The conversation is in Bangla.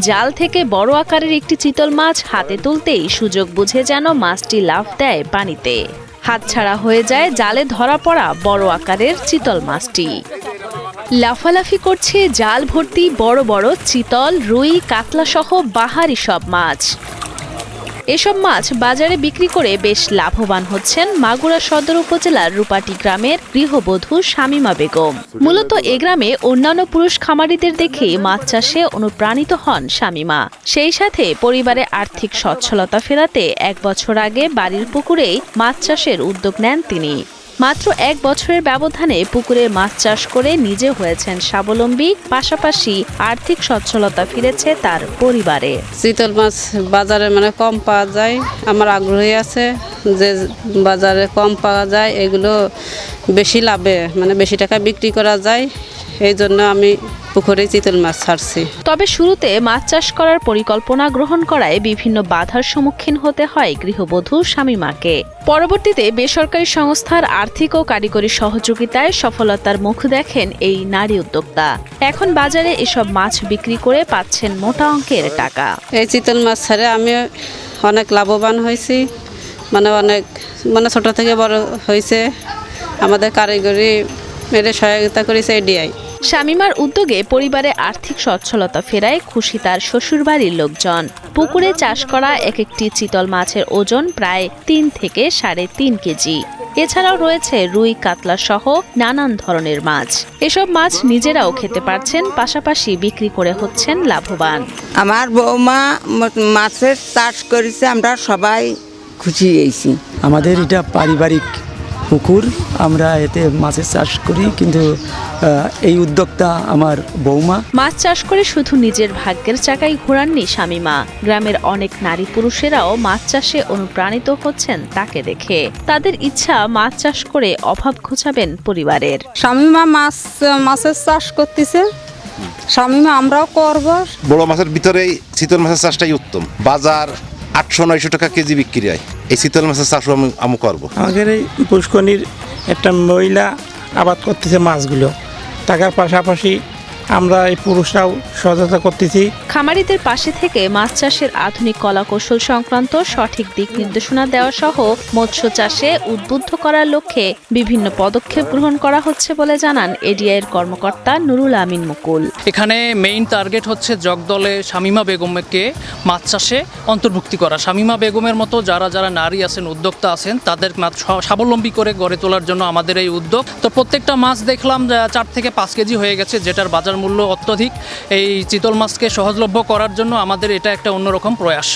জাল থেকে বড় আকারের একটি চিতল মাছ হাতে তুলতেই সুযোগ বুঝে যেন মাছটি লাফ দেয় পানিতে। হাতছাড়া হয়ে যায় জালে ধরা পড়া বড় আকারের চিতল মাছটি। লাফালাফি করছে জাল ভর্তি বড় বড় চিতল, রুই কাতলা সহ বাহারি সব মাছ। এসব মাছ বাজারে বিক্রি করে বেশ লাভবান হচ্ছেন মাগুরা সদর উপজেলার রূপাটি গ্রামের গৃহবধূ শামিমা বেগম। মূলত এ গ্রামে অন্যান্য পুরুষ খামারিদের দেখে মাছ চাষে অনুপ্রাণিত হন শামিমা। সেই সাথে পরিবারে আর্থিক সচ্ছলতা ফেরাতে এক বছর আগে বাড়ির পুকুরেই মাছ চাষের উদ্যোগ নেন তিনি। মাত্র এক বছরের ব্যবধানে পুকুরে মাছ চাষ করে নিজে হয়েছেন স্বাবলম্বী, পাশাপাশি আর্থিক সচ্ছলতা ফিরেছে তার পরিবারে। চিতল মাছ বাজারে মানে কম পাওয়া যায়, আমার আগ্রহী আছে যে বাজারে কম পাওয়া যায়, এগুলো বেশি লাভে মানে বেশি টাকা বিক্রি করা যায়। এই জন্য আমি পুকুরে চিতল মাছ ছাড়ছি। তবে শুরুতে মাছ চাষ করার পরিকল্পনা গ্রহণ করায় বিভিন্ন বাধার সম্মুখীন হতে হয় গৃহবধূ শামীমাকে পরবর্তীতে বেসরকারি সংস্থার আর্থিক ও কারিগরি সহযোগিতায় সফলতার মুখ দেখেন এই নারী উদ্যোক্তা। এখন বাজারে এসব মাছ বিক্রি করে পাচ্ছেন মোটা অঙ্কের টাকা। এই চিতল মাছ ছাড়ে আমি অনেক লাভবান হয়েছি। মানে অনেক মানে ছোট থেকে বড় হয়েছে। আমাদের কারিগরি মেরে সহায়তা করেছে এডিআই শামিমার উদ্যোগে পরিবারে আর্থিক সচ্ছলতা ফেরায় খুশি তার শ্বশুরবাড়ির লোকজন। পুকুরে চাষ করা এক একটি চিতল মাছের ওজন প্রায় তিন থেকে সাড়ে তিন কেজি। এছাড়াও রয়েছে রুই কাতলা সহ নানান ধরনের মাছ। এসব মাছ নিজেরাও খেতে পারছেন পাশাপাশি বিক্রি করে হচ্ছেন লাভবান। আমার বৌমা মাছের চাষ করেছে আমরা সবাই খুশি হয়েছি। আমাদের এটা পারিবারিক পুকুর। আমরা এতে মাছের চাষ করি কিন্তু এই উদ্যোক্তা আমার বৌমা। মাছ চাষ করে শুধু নিজের ভাগ্যের চাকাই ঘোরাননি শামিমা গ্রামের অনেক নারী পুরুষেরাও মাছ চাষে অনুপ্রাণিত হচ্ছেন তাকে দেখে। তাদের ইচ্ছা মাছ চাষ করে অভাব ঘোচাবেন পরিবারের। শামিমা মাছ মাছের চাষ করতেছে। শামিমা আমরাও করব। বড় মাছের ভিতরেই চিতল মাছের চাষটাই উত্তম। বাজার আটশো নয়শো টাকা কেজি বিক্রি হয়। এই শীতল মাছের চাষও আমি আমি করব। আমাদের এই পুষ্করণীর একটা মহিলা আবাদ করতেছে মাছগুলো। টাকার পাশাপাশি আমরা এই পুরুষরাও সহায়তা করতেছি। খামারিদের পাশে থেকে মাছ চাষের আধুনিক কলাকৌশল সংক্রান্ত সঠিক দিক নির্দেশনা দেওয়া সহ মৎস্য চাষে উদ্বুদ্ধ করার লক্ষ্যে বিভিন্ন পদক্ষেপ গ্রহণ করা হচ্ছে বলে জানান এডিআইয়ের কর্মকর্তা নুরুল আমিন মুকুল। এখানে মেইন টার্গেট হচ্ছে জগদলে শামিমা বেগমকে মাছ চাষে অন্তর্ভুক্তি করা। শামিমা বেগমের মতো যারা যারা নারী আছেন উদ্যোক্তা আছেন তাদের মাছ স্বাবলম্বী করে গড়ে তোলার জন্য আমাদের এই উদ্যোগ। তো প্রত্যেকটা মাছ দেখলাম যে চার থেকে পাঁচ কেজি হয়ে গেছে যেটার মূল্য অত্যধিক। এই চিতল মাছকে সহজলভ্য করার জন্য আমাদের এটা একটা অন্যরকম প্রয়াস।